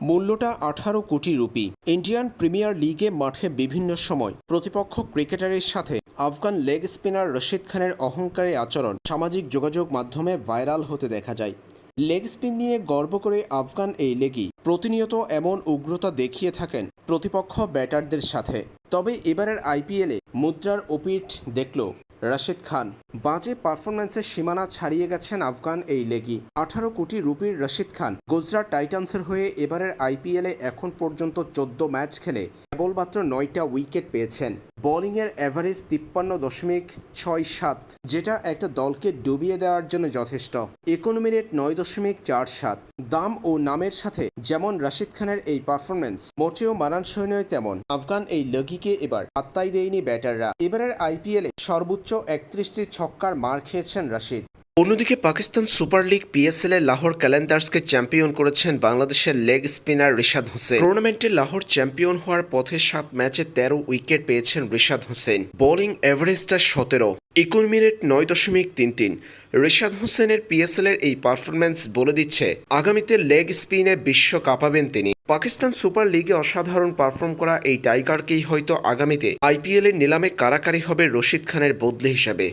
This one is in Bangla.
মূল্যটা আঠারো কোটি রুপি। ইন্ডিয়ান প্রিমিয়ার লিগে মাঠে বিভিন্ন সময় প্রতিপক্ষ ক্রিকেটারের সাথে আফগান লেগ স্পিনার রশিদ খানের অহংকারী আচরণ সামাজিক যোগাযোগ মাধ্যমে ভাইরাল হতে দেখা যায়। লেগ স্পিন নিয়ে গর্ব করে আফগান এই লেগি প্রতিনিয়ত এমন উগ্রতা দেখিয়ে থাকেন প্রতিপক্ষ ব্যাটারদের সাথে। তবে এবারের আইপিএলে মুদ্রার ওপিট দেখল রাশিদ খান। বাজে পারফরম্যান্সের সীমানা ছাড়িয়ে গেছেন আফগান এই লেগি। আঠারো কোটি রুপির রশিদ খান গুজরাট টাইটান্সের হয়ে এবারের আইপিএলে এখন পর্যন্ত চোদ্দ ম্যাচ খেলে কেবলমাত্র নয়টা উইকেট পেয়েছেন। বোলিংয়ের অ্যাভারেজ তিপ্পান্ন দশমিক ছয় সাত, যেটা একটা দলকে ডুবিয়ে দেওয়ার জন্য যথেষ্ট। ইকোনমি মিনিট নয় দশমিক চার সাত। দাম ও নামের সাথে যেমন রাশিদ খানের এই পারফরমেন্স মোটেও মানানসই নয় তেমন। আফগান এই লগিকে এবার পাত্তাই দেয়নি ব্যাটাররা। এবারের আইপিএলে সর্বোচ্চ একত্রিশটি ছক্কার মার খেয়েছেন রাশিদ। অন্যদিকে পাকিস্তান সুপার লিগ পিএসএল এ লাহোর ক্যালেন্ডার্সকে চ্যাম্পিয়ন করেছেন বাংলাদেশের লেগ স্পিনার রিশাদ হোসেন। টুর্নামেন্টে লাহোর চ্যাম্পিয়ন হওয়ার পথে সাত ম্যাচে তেরো উইকেট পেয়েছেন রিশাদ হোসেন। বোলিং এভারেজটা সতেরো একুন মিনিট নয় দশমিক তিন তিন। রিশাদ হোসেনের পিএসএল এর এই পারফরম্যান্স বলে দিচ্ছে, আগামীতে লেগ স্পিনে বিশ্ব কাঁপাবেন তিনি। পাকিস্তান সুপার লিগে অসাধারণ পারফর্ম করা এই টাইগারকেই হয়তো আগামীতে আইপিএল এর নিলামে কারাকারি হবে রশিদ খানের বদলি হিসাবে।